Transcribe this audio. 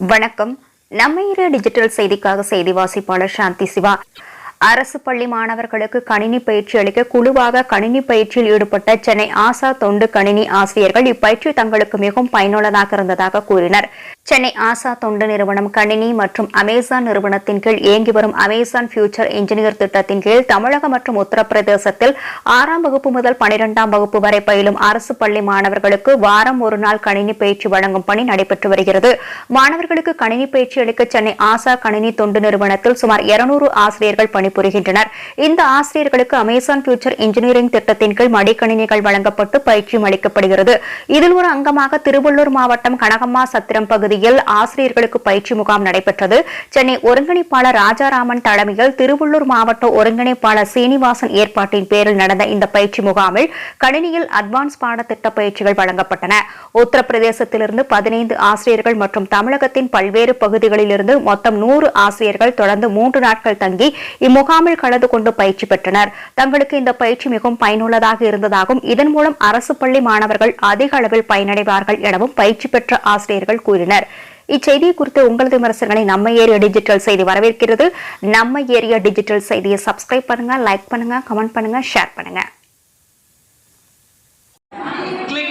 வணக்கம். நம்ம இரு டிஜிட்டல் செய்திக்காக செய்தி வாசிப்பாளர் சாந்தி சிவா. அரசு பள்ளி மாணவர்களுக்கு கணினி பயிற்சி அளிக்க குழுவாக கணினி பயிற்சியில் ஈடுபட்ட சென்னை ஆசா தொண்டு கணினி ஆசிரியர்கள் இப்பயிற்சி தங்களுக்கு மிகவும் பயனுள்ளதாக இருந்ததாக கூறினர். சென்னை ஆசா தொண்டு நிறுவனம் கணினி மற்றும் அமேசான் நிறுவனத்தின் கீழ் இயங்கி வரும் அமேசான் ஃபியூச்சர் இன்ஜினியர் திட்டத்தின் கீழ் தமிழகம் மற்றும் உத்தரப்பிரதேசத்தில் ஆறாம் வகுப்பு முதல் பனிரெண்டாம் வகுப்பு வரை பயிலும் அரசு பள்ளி மாணவர்களுக்கு வாரம் ஒரு நாள் கணினி பயிற்சி வழங்கும் பணி நடைபெற்று வருகிறது. மாணவர்களுக்கு கணினி பயிற்சி அளிக்க சென்னை ஆசா கணினி தொண்டு நிறுவனத்தில் சுமார் 200 ஆசிரியர்கள் பணிபுரிகின்றனர். இந்த ஆசிரியர்களுக்கு அமேசான் ஃபியூச்சர் இன்ஜினியரிங் திட்டத்தின் கீழ் மடிக்கணினிகள் வழங்கப்பட்டு பயிற்சியும் அளிக்கப்படுகிறது. இதில் ஒரு அங்கமாக திருவள்ளூர் மாவட்டம் கனகம்மா சத்திரம் பகுதியில் ஆசிரியர்களுக்கு பயிற்சி முகாம் நடைபெற்றது. சென்னை ஒருங்கிணைப்பாளர் ராஜாராமன் தலைமையில் திருவள்ளூர் மாவட்ட ஒருங்கிணைப்பாளர் சீனிவாசன் ஏற்பாட்டின் பேரில் நடந்த இந்த பயிற்சி முகாமில் கணினியில் அட்வான்ஸ் பாடத்திட்ட பயிற்சிகள் வழங்கப்பட்டன. உத்தரப்பிரதேசத்திலிருந்து பதினைந்து ஆசிரியர்கள் மற்றும் தமிழகத்தின் பல்வேறு பகுதிகளிலிருந்து மொத்தம் நூறு ஆசிரியர்கள் தொடர்ந்து மூன்று நாட்கள் தங்கி இம்முகாமில் கலந்து கொண்டு பயிற்சி பெற்றனர். தங்களுக்கு இந்த பயிற்சி மிகவும் பயனுள்ளதாக இருந்ததாகவும் இதன் மூலம் அரசு பள்ளி மாணவர்கள் அதிக அளவில் பயனடைவார்கள் எனவும் பயிற்சி பெற்ற ஆசிரியர்கள் கூறினர். இச்செய்தி குறித்து உங்களது விமர்சனங்களை நம்ம ஏரியா டிஜிட்டல் செய்தி வரவேற்கிறது. நம்ம ஏரியா டிஜிட்டல் செய்தியை சப்ஸ்கிரைப் பண்ணுங்க லைக் பண்ணுங்க கமெண்ட் பண்ணுங்க ஷேர் பண்ணுங்க. Click